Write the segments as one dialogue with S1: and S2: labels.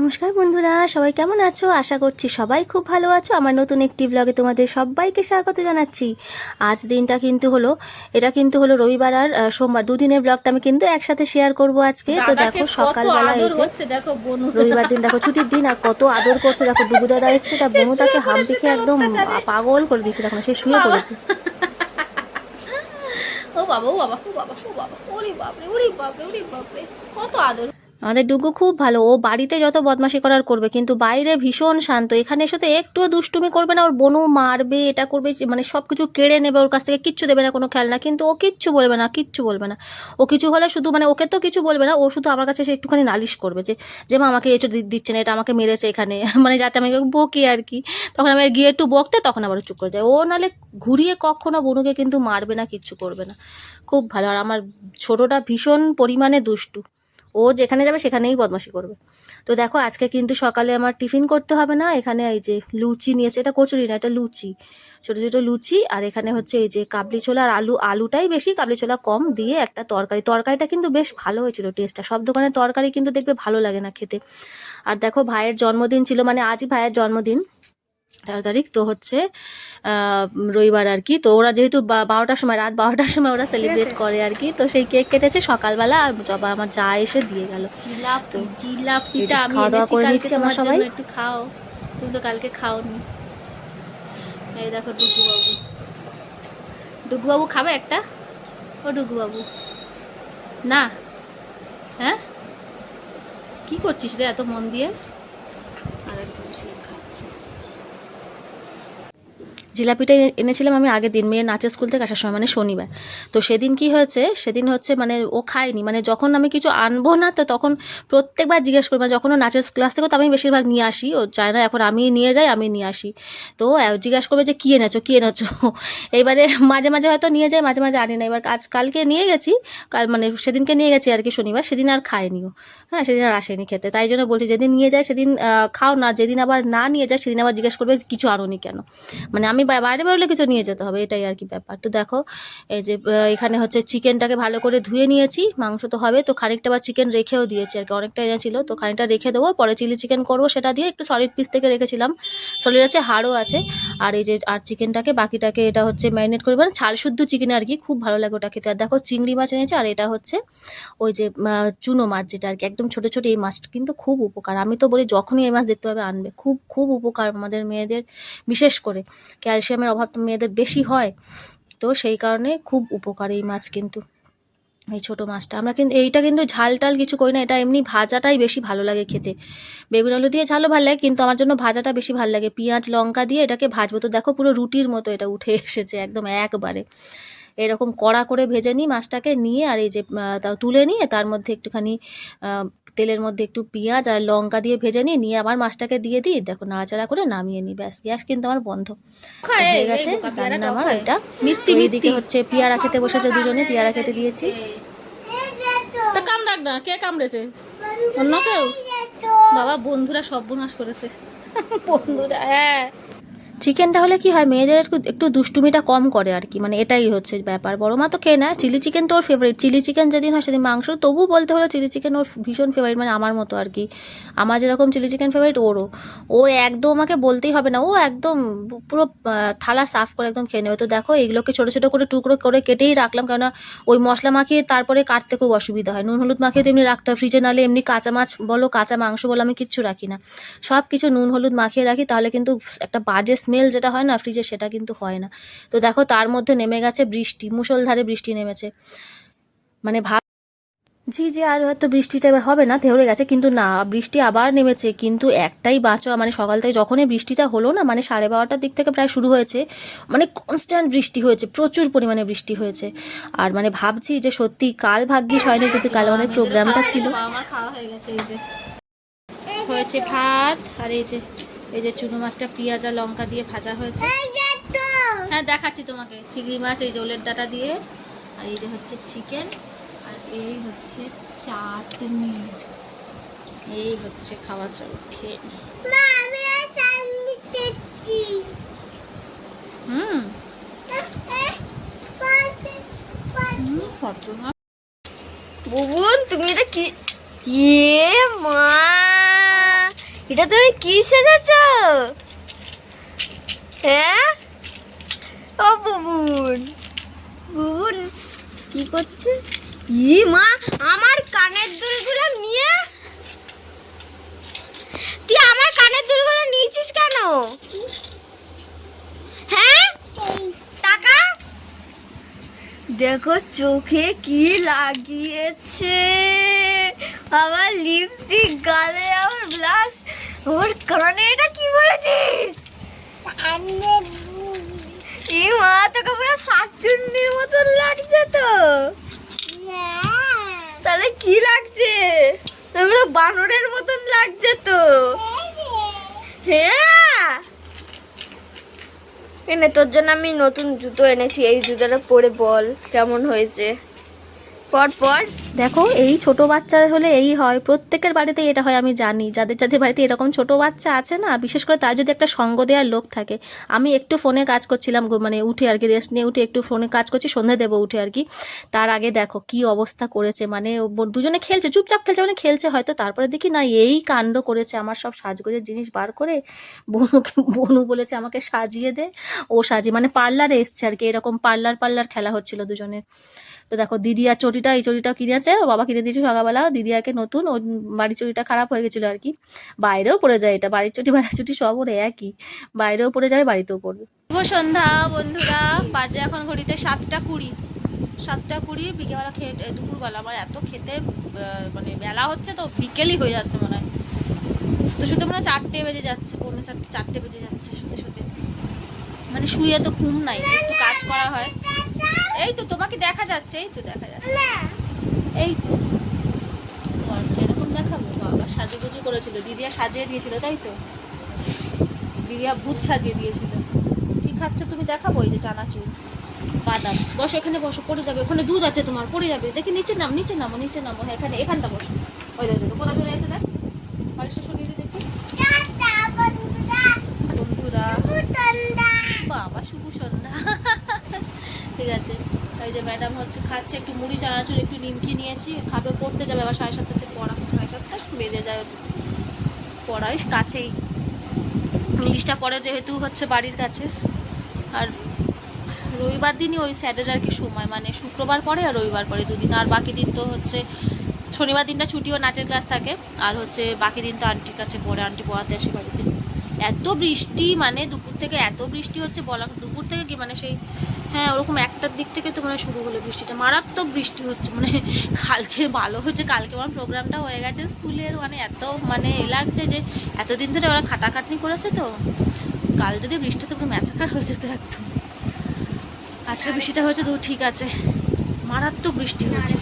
S1: নমস্কার বন্ধুরা সবাই কেমন আছো? আশা করছি সবাই খুব ভালো আছো। আমার নতুন একটি ব্লগে তোমাদের সবাইকে স্বাগত জানাচ্ছি। আজ দিনটা কিন্তু হলো এটা কিন্তু হলো রবিবার আর সোমবার। দুদিনের ব্লগটা আমি কিন্তু একসাথে শেয়ার করব আজকে। তো দেখো সকালবেলা এসে
S2: বনু।
S1: রবিবার দিন দেখো ছুটির দিন আর কত আদর করছে। দেখো ডুবু দাদা এসছে তা বোনও তাকে হাম্পি খেয়ে একদম পাগল করে দিয়েছে। দেখো সে শুয়ে পড়েছে।
S2: ও বাবা ও বাবা ও বাবা ও বাবা ওরে বাপরে ওরে বাপরে ওরে বাপরে কত আদর।
S1: আমাদের ডুগু খুব ভালো, ও বাড়িতে যত বদমাশি করার করবে, কিন্তু বাইরে ভীষণ শান্ত। এখানে এসে তো একটুও দুষ্টুমি করবে না, ওর বনু মারবে, এটা করবে মানে সব কিছু কেড়ে নেবে, ওর কাছ থেকে কিচ্ছু দেবে না কোনো খেলনা, কিন্তু ও কিচ্ছু বলবে না, কিচ্ছু বলবে না। ও কিছু হলে শুধু মানে ওকে তো কিছু বলবে না, ও শুধু আমার কাছে এসে একটুখানি নালিশ করবে যে যে মা আমাকে এসে দিচ্ছে না, এটা আমাকে মেরেছে এখানে মানে যাতে আমি বকি আর কি। তখন আমি গিয়ে একটু বকতে, তখন আবার চুপ করে যায়। ও নাহলে ঘুরিয়ে কখনো বনুকে কিন্তু মারবে না, কিচ্ছু করবে না। খুব ভালো, আর আমার ছোটোটা ভীষণ পরিমাণে দুষ্টু। ও যেখানে যাবে সেখানেই বদমাশি করবে। তো দেখো, আজকে কিন্তু সকালে আমার টিফিন করতে হবে না, এখানে এই যে লুচি নিয়েছে এটা কচুরি না, এটা লুচি। ছোটো ছোটো লুচি, আর এখানে হচ্ছে এই যে কাবলি ছোলা আর আলু, আলুটাই বেশি, কাবলি ছোলা কম দিয়ে একটা তরকারি। তরকারিটা কিন্তু বেশ ভালো হয়েছিল টেস্টটা সব দোকানের তরকারি কিন্তু দেখবে ভালো লাগে না খেতে। আর দেখো, ভাইয়ের জন্মদিন ছিল মানে আজই ভাইয়ের জন্মদিন। তেরো তারিখ তো হচ্ছে রবিবার আর কি। তো ওরা যেহেতু বারোটার সময় রাত বারোটার সময় ওরা সেলিব্রেট করে আর কি। তো সেই কেক কেটেছে সকালবেলা আর জবা আমার যা এসে দিয়ে গেল।
S2: আমি
S1: খাওয়া দাওয়া করে নিচ্ছি আমরা সবাই।
S2: একটু খাও। তুমি তো কালকে খাওনি। এই দেখো ডুগু বাবু ডুগু বাবু খাবে একটা? ও ডুগু বাবু না? হ্যাঁ? কি করছিস রে এত মন দিয়ে? আর একজন সে খাচ্ছে
S1: জিলাপিটা এনেছিলাম আমি আগের দিন, মেয়ের নাচের স্কুল থেকে আসার সময় মানে শনিবার। তো সেদিন কি হয়েছে, সেদিন হচ্ছে মানে ও খায়নি মানে যখন আমি কিছু আনব না, তো তখন প্রত্যেকবার জিজ্ঞেস করব, যখন ও নাচের ক্লাস থেকে তো আমি বেশিরভাগ নিয়ে আসি, ও চায় না এখন আমি নিয়ে যাই আমি নিয়ে আসি। তো জিজ্ঞাসা করবে যে, কী এনেছো কী এনেছো? এইবারে মাঝে মাঝে হয়তো নিয়ে যাই মাঝে মাঝে আনি না। এবার আজ কালকে নিয়ে গেছি, কাল মানে সেদিনকে নিয়ে গেছি আর কি শনিবার, সেদিন আর খায়নিও হ্যাঁ সেদিন আর আসেনি খেতে। তাই জন্য বলছি, যেদিন নিয়ে যায় সেদিন খাও না, যেদিন আবার না নিয়ে যায় সেদিন আবার জিজ্ঞেস করবে, কিছু আনোনি কেন? মানে আমি বাইরে বেরোলে কিছু নিয়ে যেতে হবে, এটাই আর কি ব্যাপার। তো দেখো, এই যে এখানে হচ্ছে চিকেনটাকে ভালো করে ধুয়ে নিয়েছি, মাংস তো হবে, তো খানিকটা আবার চিকেন রেখেও দিয়েছি আর কি, অনেকটা এনেছিল, তো খানিকটা রেখে দেবো, পরে চিলি চিকেন করব, সেটা দিয়ে একটু সলিড পিস থেকে রেখেছিলাম। সলিড আছে, হাড়ও আছে, আর এই যে, আর চিকেনটাকে বাকিটাকে এটা হচ্ছে ম্যারিনেট করে মানে ছাল শুদ্ধ চিকেন আর কি, খুব ভালো লাগে ওটা খেতে। আর দেখো, চিংড়ি মাছ এনেছে, আর এটা হচ্ছে ওই যে চুনো মাছ যেটা আর কি, একদম ছোটো ছোটো এই মাছটা কিন্তু খুব উপকার। আমি তো বলি, যখনই এই মাছ দেখতে পাবে আনবে, খুব খুব উপকার আমাদের মেয়েদের, বিশেষ করে। ক্যালসিয়ামের অভাব তো মেয়েদের বেশি হয়। তো সেই কারণে খুব উপকার এই মাছ কিন্তু, এই ছোটো মাছটা। আমরা কিন্তু, এইটা কিন্তু ঝাল টাল কিছু করি না, এটা এমনি ভাজাটাই বেশি ভালো লাগে খেতে। বেগুন আলু দিয়ে ঝালও ভালো লাগে, কিন্তু আমার জন্য ভাজাটা বেশি ভালো লাগে। পেঁয়াজ, লঙ্কা দিয়ে এটাকে ভাজবো। তো দেখো পুরো রুটির মতো এটা উঠে এসেছে একদম একবারে। এরকম কড়া করে ভেজে নিই মাছটাকে নিয়ে আর এই যে তুলে নিয়ে তার মধ্যে একটুখানি তেলের মধ্যে একটু পেঁয়াজ আর লঙ্কা দিয়ে ভেজে নিয়ে নিয়ে আবার মাছটাকে দিয়ে দিই দেখো নাড়াচাড়া করে নামিয়ে নিই ব্যাস গ্যাস কিন্তু আমার বন্ধ। হয়ে গেছে রান্না আমার এটা। তো এদিকে হচ্ছে পেয়ারা খেতে বসেছে দুজনে পেয়ারা খেতে দিয়েছি।
S2: তা কামড়াক না কে কামড়েছে? অন্য কেউ? বাবা বন্ধুরা সর্বনাশ করেছে। বন্ধুরা হ্যাঁ।
S1: চিকেনটা হলে কি হয়, মেয়েদের একটু দুষ্টুমিটা কম করে আর কি। মানে এটাই হচ্ছে ব্যাপার। বড় মা তো খেয়ে নেয়। চিলি চিকেন তো ওর ফেভারিট চিলি চিকেন যেদিন হয় সেদিন মাংস। তবু বলতে হলো চিলি চিকেন ওর ভীষণ ফেভারিট মানে আমার মতো আর কি। আমার যেরকম চিলি চিকেন ফেভারিট ওরও। ওর একদম আমাকে বলতেই হবে না। ও একদম পুরো থালা সাফ করে একদম খেয়ে নেবে। তো দেখো, এগুলোকে ছোটো ছোটো করে টুকরো করে কেটেই রাখলাম। কেননা ওই মশলা মাখিয়ে তারপরে কাটতে খুব অসুবিধা হয়। নুন, হলুদ মাখিয়ে তো এমনি রাখতে হয়। ফ্রিজে নালে এমনি কাঁচা মাছ বলো, কাঁচা মাংস বলো, আমি কিচ্ছু রাখি না। সব কিছু নুন, হলুদ মাখিয়ে রাখি। তাহলে কিন্তু একটা বাজে স্মেল যেটা হয় না ফ্রিজে সেটা কিন্তু হয় না। তো দেখো, তার মধ্যে নেমে গেছে বৃষ্টি, মুষলধারে বৃষ্টি নেমেছে। মানে ভাব জি যে আর হয়তো বৃষ্টিটা এবার হবে না ধরে গেছে, কিন্তু না, বৃষ্টি আবার নেমেছে, কিন্তু একটাই বাঁচো মানে সকাল থেকে যখনই বৃষ্টিটা হলো না মানে সাড়ে বারোটার দিক থেকে প্রায় শুরু হয়েছে মানে কনস্ট্যান্ট বৃষ্টি হয়েছে, প্রচুর পরিমাণে বৃষ্টি হয়েছে। আর মানে ভাবছি যে সত্যি কাল ভাগ্যিস হয়নি, যদি কাল আমাদের প্রোগ্রামটা ছিল।
S2: আমার খাওয়া হয়ে গেছে, এই যে। হয়েছে ভাত, আর এই যে এই যে চুনো মাছটা পেঁয়াজ আর লঙ্কা দিয়ে ভাজা হয়েছে। হ্যাঁ দেখাচ্ছি তোমাকে। চিংড়ি মাছ এই জলের ডাটা দিয়ে। আর এই যে হচ্ছে চিকেন আর এই হচ্ছে চাটনি। এই হচ্ছে খাওয়া চলো খেয়ে হুম।
S3: বুবুন তুমি এটা কি ইয়ে মা এটা তুমি কি সেজেছ হ্যাঁ? ও বুবুন। বুবুন, কি করছে? ই মা, আমার কানের দুলগুলো নিয়ে? তুই আমার কানের দুলগুলো নিয়েছিস কেন? হ্যাঁ? টাকা? দেখো চোখে কি লাগিয়েছে। আমার লিপস্টিক গালে আমার ব্লাশ আমার কানে এটা কি বলেছিস? এই মা, তোকে পুরো শাকচুন্নির মতন লাগছে তো। তাহলে কি লাগছে? পুরো বানরের মতন লাগছে তো। হ্যাঁ। এনে তোর জন্য আমি নতুন জুতো এনেছি, এই জুতোটা পরে বল, কেমন হয়েছে? পর পর
S1: দেখো, এই ছোট বাচ্চা হলে এই হয়। প্রত্যেকের বাড়িতে এটা হয়, আমি জানি। যাদের যাদের বাড়িতে এরকম ছোট বাচ্চা আছে না, বিশেষ করে তার যদি একটা সঙ্গ দেওয়ার লোক থাকে। আমি একটু ফোনে কাজ করছিলাম মানে উঠে আর কি রেস্ট নিয়ে উঠে একটু ফোনে কাজ করছি সন্ধে দেবো উঠে আর কি। তার আগে দেখো কি অবস্থা করেছে মানে দুজনে খেলছে, চুপচাপ খেলছে মানে খেলছে হয়তো, তারপরে দেখি না, এই কাণ্ড করেছে, আমার সব সাজগোজের জিনিস বার করে বনুকে, বনু বলেছে আমাকে সাজিয়ে দে, ও সাজিয়ে মানে পার্লারে এসছে আর কি, এরকম পার্লার পার্লার খেলা হচ্ছিল দুজনের। তো দেখো, দিদি আর চটিটা এই চটিটা কিনেছে, ও বাবা কিনে দিয়েছে সকালবেলা দিদিয়াকে নতুন, ওর বাড়ির চটিটা খারাপ হয়ে গেছিল আর কি। বাইরেও পড়ে যায় এটা, বাড়ির চটি বাড়ির চটি সব ওরে একই। বাইরেও পড়ে যাবে বাড়িতেও পড়বে
S2: শুভ সন্ধ্যা, বন্ধুরা, বাজে এখন ঘড়িতে সাতটা কুড়ি। সাতটা কুড়ি, বিকেলবেলা খেয়ে দুপুরবেলা। আমার এত খেতে মানে বেলা হচ্ছে তো, বিকেলই হয়ে যাচ্ছে মনে হয়। শুতে শুতে মনে হয় চারটে বেজে যাচ্ছে, পৌনে চারটে চারটে বেজে যাচ্ছে শুতে শুতে। মানে শুয়ে তো ঘুম নাই, একটু কাজ করা হয়। এই তো তোমাকে দেখা যাচ্ছে এই তো দেখা যাচ্ছে। এই তো। ও আচ্ছা এরকম দেখাবো? বাবা সাজুগুজু করেছিল দিদিয়া সাজিয়ে দিয়েছিল তাই তো? দিদিয়া ভূত সাজিয়ে দিয়েছিল। কি খাচ্ছ তুমি? দেখাবো এই যে চানাচুর। বাদাম। বসো এখানে বসো পড়ে যাবে। ওখানে দুধ আছে তোমার পড়ে যাবে। দেখি নিচে নাম নিচে নামো নিচে নামো। হ্যাঁ এখানে এখানটা বসো। ওই দেখো দেখো কোথায় চলে যাচ্ছে দেখ। বালিশটা সরিয়ে দিয়ে দেখি। বন্ধুরা। বাবা শুভ সন্ধ্যা। ঠিক আছে ওই যে ম্যাডাম হচ্ছে খাচ্ছে, একটু মুড়ি, চানাচুর, একটু নিমকি নিয়েছি, খাবে পড়তে যাবে আবার সাড়ে সাতটাতে পড়া, সাড়ে সাতটা, বেজে যায় পড়াই কাছেই। ইংলিশটা পড়ে যেহেতু হচ্ছে বাড়ির কাছে। আর রবিবার দিনই ওই স্যারের আর কি সময় মানে শুক্রবার পরে আর রবিবার পরে দুদিন। আর বাকি দিন তো হচ্ছে শনিবার দিনটা ছুটিও নাচের ক্লাস থাকে, আর হচ্ছে বাকি দিন তো আন্টির কাছে পড়ে, আন্টি পড়াতে আসে বাড়িতে। এত বৃষ্টি মানে দুপুর থেকে এত বৃষ্টি হচ্ছে, বলা দুপুর থেকে কি মানে সেই হ্যাঁ ওরকম একটার দিক থেকে তো মানে শুরু হলো বৃষ্টিটা। মারাত্মক বৃষ্টি হচ্ছে মানে কালকে ভালো হচ্ছে কালকে আমার প্রোগ্রামটা হয়ে গেছে স্কুলের মানে এত মানে এ লাগছে যে এতদিন ধরে ওরা খাটাখাটনি করেছে তো কাল যদি বৃষ্টি তো পুরো ম্যাচাকার হয়ে যেত একদম। আজকে বৃষ্টিটা হয়েছে তো ঠিক আছে মারাত্মক বৃষ্টি হয়েছে।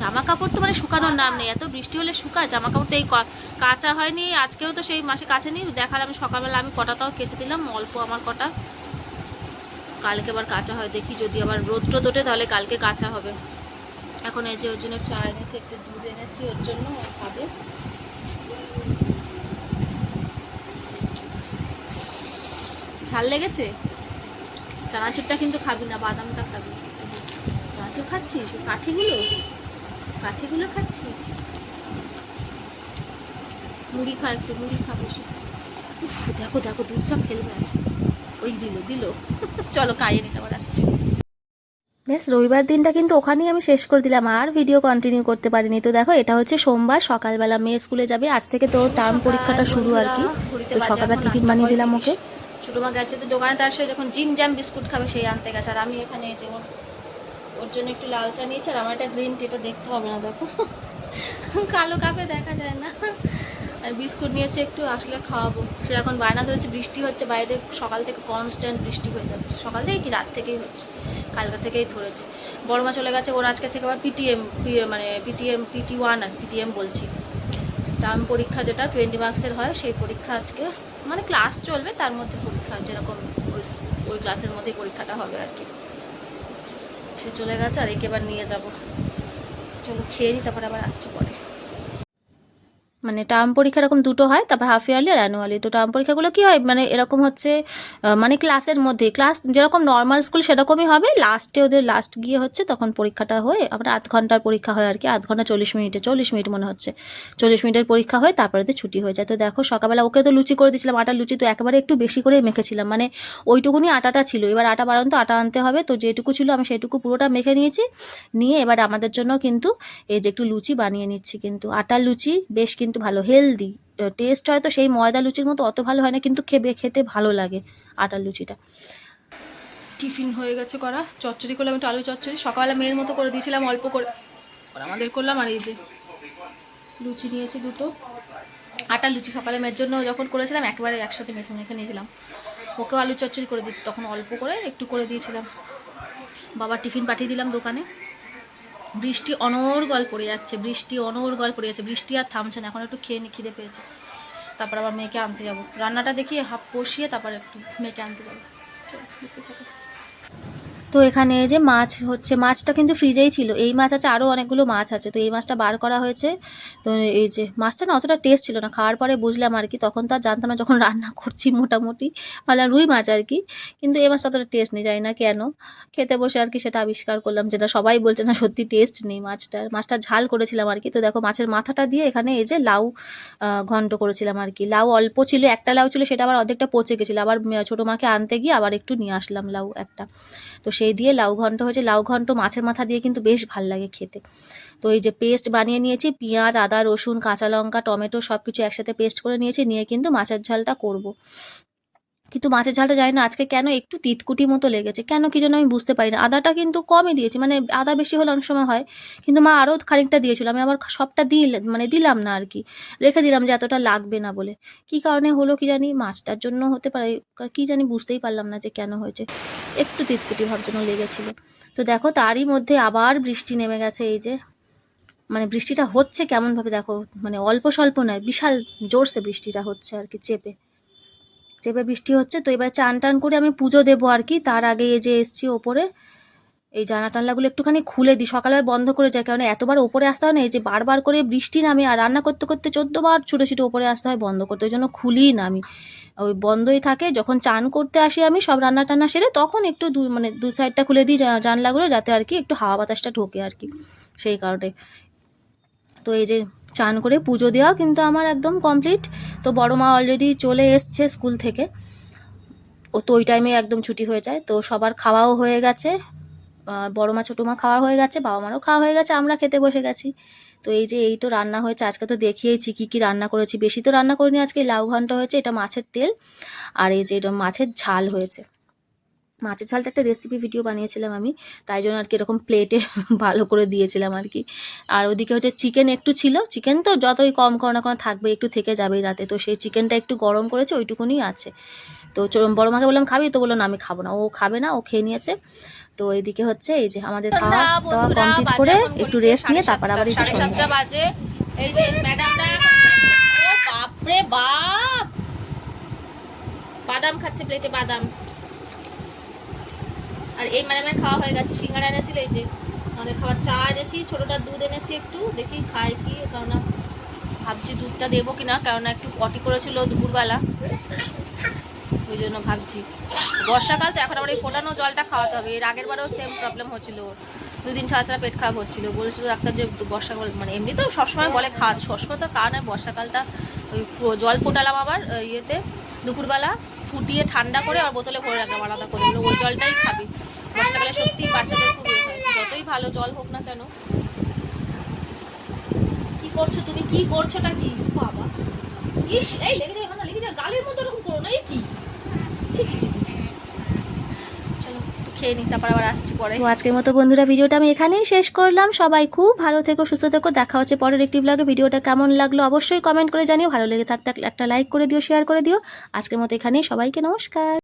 S2: জামা কাপড় তো মানে শুকানোর নাম নেই এত বৃষ্টি হলে শুকায় জামা কাপড় তো এই কাঁচা হয়নি আজকেও তো সেই মাসে কাছে নি দেখালাম সকালবেলা আমি কটা তাও কেচে দিলাম অল্প আমার কটা। কালকে আবার কাঁচা হয়, দেখি যদি আবার রোদ টোদ ওঠে তাহলে কালকে কাঁচা হবে। এখন এই যে ওর জন্য চা এনেছি, একটু দুধ এনেছি, ওর জন্য খাবে। ঝাল লেগেছে? চানাচুরটা কিন্তু খাবি না, বাদামটা খাবি। চানাচুর খাচ্ছিস? কাঠিগুলো? কাঠিগুলো খাচ্ছিস? মুড়ি খা একটু, মুড়ি খা বসে। দেখো দেখো দুধ চা ফেলবে আছে ওই দিল দিল। চলো খাইয়ে নিতে আবার আসছি।
S1: বেশ রবিবার দিনটা কিন্তু ওখানেই আমি শেষ করে দিলাম আর ভিডিও কন্টিনিউ করতে পারিনি। তো দেখো এটা হচ্ছে সোমবার সকালবেলা মেয়ে স্কুলে যাবে। আজ থেকে তো টার্ম পরীক্ষাটা শুরু আর কি। তো সকালবেলা টিফিন বানিয়ে দিলাম ওকে।
S2: ছোটো মা গেছে তো দোকানে তার সে যখন জিম জ্যাম বিস্কুট খাবে সেই আনতে গেছে। আর আমি এখানে যে ওর ওর জন্য একটু লাল চা নিয়েছি আর আমার একটা গ্রিন টি এটা দেখতে হবে না দেখো। কালো কাপে দেখা যায় না। আর বিস্কুট নিয়েছে একটু আসলে খাওয়াবো। সে এখন বায়না ধরেছে বৃষ্টি হচ্ছে, বাইরে সকাল থেকে কনস্ট্যান্ট বৃষ্টি হয়ে যাচ্ছে। সকাল থেকে কি রাত থেকেই হচ্ছে, কালকা থেকেই ধরেছে। বড় মা চলে গেছে, ওর আজকে থেকে আবার পিটিএম মানে পিটিএম পিটি ওয়ান আর পিটিএম বলছি। টার্ম পরীক্ষা যেটা টোয়েন্টি মার্কসের হয়, সেই পরীক্ষা আজকে মানে ক্লাস চলবে, তার মধ্যে পরীক্ষা, যেরকম ওই ওই ক্লাসের মধ্যেই পরীক্ষাটা হবে আর কি। সে চলে গেছে আর একে এবার নিয়ে যাব। চলো খেয়ে নিই তারপরে আবার আসছি পরে।
S1: মানে টার্ম পরীক্ষা এরকম দুটো হয়, তারপর হাফ ইয়ারলি আর অ্যানুয়ালি তো টার্ম পরীক্ষাগুলো কী হয়? মানে এরকম হচ্ছে মানে ক্লাসের মধ্যে ক্লাস যেরকম নর্মাল স্কুল সেরকমই হবে। লাস্টে ওদের লাস্ট গিয়ে হচ্ছে তখন পরীক্ষাটা হয়ে, আবার আধ ঘণ্টার পরীক্ষা হয় আর কি আধ ঘণ্টা চল্লিশ মিনিটে, চল্লিশ মিনিট মনে হচ্ছে। চল্লিশ মিনিটের পরীক্ষা হয় তারপরে তো ছুটি হয়ে যায়। তো দেখো, সকালবেলা ওকে তো লুচি করে দিয়েছিলাম, আটার লুচি তো একেবারে একটু বেশি করে মেখেছিলাম। মানে ওইটুকুনি আটাটা ছিল। এবার আটা বাড়ান তো আটা আনতে হবে। তো যেটুকু ছিল আমি সেটুকু পুরোটা মেখে নিয়েছি। নিয়ে এবার আমাদের জন্য কিন্তু এই যে একটু লুচি বানিয়ে নিচ্ছি কিন্তু। আটার লুচি বেশ কিন্তু ভালো হেলদি টেস্ট হয়তো সেই ময়দা লুচির মতো অত ভালো হয় না, কিন্তু খেবে, খেতে ভালো লাগে আটার লুচিটা।
S2: টিফিন হয়ে গেছে করা, চচ্চড়ি করলাম, একটু আলু চচ্চড়ি। সকালবেলা মেয়ের মতো করে দিয়েছিলাম, অল্প করে। আমাদের করলাম, আর এই যে লুচি নিয়েছি দুটো। আটা লুচি সকালে মেয়ের জন্য যখন করেছিলাম, একেবারে একসাথে মেখে মেখে নিয়েছিলাম। ওকেও আলু চচ্চড়ি করে দিচ্ছি তখন অল্প করে একটু করে দিয়েছিলাম। বাবার টিফিন পাঠিয়ে দিলাম দোকানে। বৃষ্টি অনর্গল পড়ে যাচ্ছে, বৃষ্টি অনর্গল পড়ে যাচ্ছে, বৃষ্টি আর থামছে না, এখন একটু খেয়ে নি, খিদে পেয়েছে। তারপর আবার মেয়েকে আনতে যাব। রান্নাটা দেখিয়ে হাফ পশিয়ে তারপর একটু মেয়েকে আনতে যাব। চলো।
S1: তো এখানে যে মাছ হচ্ছে, মাছটা কিন্তু ফ্রিজেই ছিল। এই মাছ আছে আরও অনেকগুলো মাছ আছে। তো এই মাছটা বার করা হয়েছে। তো এই যে মাছটা না অতটা টেস্ট ছিল না। খাওয়ার পরে বুঝলাম আর কি, তখন তো আর জানতাম না যখন রান্না করছি মোটামুটি ভাবলাম রুই মাছ আর কি। কিন্তু এই মাছটা অতটা টেস্ট নেই, জানি না কেন। খেতে বসে আর কি সেটা আবিষ্কার করলাম, যেটা সবাই বলছে না সত্যি টেস্ট নেই মাছটার মাছটা ঝাল করেছিলাম আর কি। তো দেখো মাছের মাথাটা দিয়ে এখানে এই যে লাউ ঘন্ট করেছিলাম আর কি। লাউ অল্প ছিল, একটা লাউ ছিল, সেটা আবার অর্ধেকটা পচে গেছিল। আবার ছোটো মাকে আনতে গিয়ে আবার একটু নিয়ে আসলাম লাউ একটা। তো সেই দিয়ে লাউ ঘন্ট হয়েছে লাউ ঘন্ট মাছের মাথা দিয়ে কিন্তু বেশ ভালো লাগে খেতে তো এই যে পেস্ট বানিয়ে নিয়েছি, পেঁয়াজ, আদা, রসুন, কাঁচা লঙ্কা, টমেটো সব কিছু একসাথে পেস্ট করে নিয়েছি, নিয়ে কিন্তু মাছের ঝালটা করব। কিন্তু মাছের ঝালটা জানি না, আজকে কেন একটু তিতকুটি মতো লেগেছে? কেন কি জন্য আমি বুঝতে পারি না আদাটা কিন্তু কমই দিয়েছি মানে আদা বেশি হলে অনেক সময় হয়, কিন্তু মা আরও খানিকটা দিয়েছিল। আমি আবার সবটা দিল মানে দিলাম না আর কি। রেখে দিলাম যে এতটা লাগবে না বলে। কি কারণে হলো কি জানি, মাছটার জন্য হতে পারে, কি জানি বুঝতেই পারলাম না যে কেন হয়েছে। একটু তিতকুটি ভাব যেন লেগেছিল। তো দেখো, তারই মধ্যে আবার বৃষ্টি নেমে গেছে এই যে। মানে বৃষ্টিটা হচ্ছে কেমনভাবে দেখো মানে অল্প স্বল্প নয়, বিশাল জোরসে বৃষ্টিটা হচ্ছে আর কি, চেপে। চেপে বৃষ্টি হচ্ছে তো এবার চান টান করে আমি পুজো দেবো আর কি। তার আগে এই যে এসছি ওপরে, এই জানা টানলাগুলো একটুখানি খুলে দিই সকালবেলা বন্ধ করে যায় কারণ এতবার ওপরে আসতে হয় না, এই যে বারবার করে বৃষ্টি নামে আর রান্না করতে করতে চোদ্দবার ছুটে ছুটে ওপরে আসতে হয়, বন্ধ করতে, ওই জন্য খুলিই না আমি। ওই বন্ধই থাকে, যখন চান করতে আসি আমি, সব রান্না টান্না সেরে তখন একটু দু মানে দু সাইডটা খুলে দিই জানলাগুলো, যাতে আর কি একটু হাওয়া বাতাসটা ঢোকে আর কি, সেই কারণে। তো এই যে চান করে পুজো দেওয়া কিন্তু আমার একদম কমপ্লিট তো বড় মা অলরেডি চলে এসছে স্কুল থেকে। ও তো ওই টাইমে একদম ছুটি হয়ে যায়। তো সবার খাওয়াও হয়ে গেছে। বড় মা, ছোটো মা খাওয়া হয়ে গেছে, বাবা মারও খাওয়া হয়ে গেছে, আমরা খেতে বসে গেছি। তো এই যে এই তো রান্না হয়েছে, আজকে তো দেখিয়েছি কী কী রান্না করেছি। বেশি তো রান্না করিনি, আজকে লাউ ঘণ্টা হয়েছে, এটা মাছের তেল। আর এই যে এটা মাছের ঝাল হয়েছে। মাছের ঝালটা একটা রেসিপি ভিডিও বানিয়েছিলাম আমি তাই জন্য আর কি এরকম প্লেটে ভালো করে দিয়েছিলাম আর কি আর ওদিকে হচ্ছে চিকেন একটু ছিল চিকেন তো যতই কম করো না কোনো থাকবে একটু থেকে যাবেই রাতে। তো সেই চিকেনটা একটু গরম করেছে ওইটুকুনি আছে। তো বড় মাকে বললাম খাবি? তো বলল না আমি খাব না। ও খাবে না ও খেয়ে নিয়েছে। তো এইদিকে হচ্ছে এই যে আমাদের খাওয়া দাওয়া কমপ্লিট করে একটু রেস্ট নিয়ে তারপর আবার এই যে সন্ধ্যা।
S2: বাজে। এই যে ম্যাডামরা। বাপরে বাপ! বাদাম খাচ্ছে প্লেটে বাদাম। আর এই ম্যাডামের খাওয়া হয়ে গেছে, সিঙ্গারা এনেছিল, এই যে আমাদের খাবার চা এনেছি, ছোটোটা দুধ এনেছি একটু, দেখি খাই কি, কেননা ভাবছি দুধটা দেবো কিনা, কেননা একটু পটি করেছিল দুপুরবেলা। ওই জন্য ভাবছি। বর্ষাকাল তো এখন আবার এই ফোটানো জলটা খাওয়াতে হবে, এর আগের বারেও সেম প্রবলেম হচ্ছিল। ওর দুদিন ছাড়া ছাড়া পেট খারাপ হচ্ছিল, বলেছিল ডাক্তার যে বর্ষাকাল মানে এমনিতেও সবসময় বলে খাওয়া সবসময় তো কারণ বর্ষাকালটা ওই জল ফোটালাম আবার ইয়েতে দুপুরবেলা ফুটিয়ে ঠান্ডা করে আর বোতলে ভরে রাখলাম আলাদা করে। বলল, ওই জলটাই খাবি। বর্ষাকালে সত্যি বাচ্চাদের খুব ইয়ে হয়। যতই ভালো জল হোক না কেন। কি করছ তুমি? কি করছোটা কি? বাবা। ইস এই লেগে যাবে না লেগে যাবে গালের মধ্যে এরকম করো না এই কি? ছি ছি ছি ছি। খেয়ে নিই, তারপর আবার আসছি পরে।
S1: তো আজকের মতো বন্ধুরা, ভিডিওটা আমি এখানেই শেষ করলাম। সবাই খুব ভালো থেকো, সুস্থ থেকো। দেখা হচ্ছে পরের একটি ব্লগে ভিডিওটা কেমন লাগল অবশ্যই কমেন্ট করে জানিও। ভালো লেগে থাকতে একটা লাইক করে দিও শেয়ার করে দিও। আজকের মতো এখানেই। সবাইকে নমস্কার।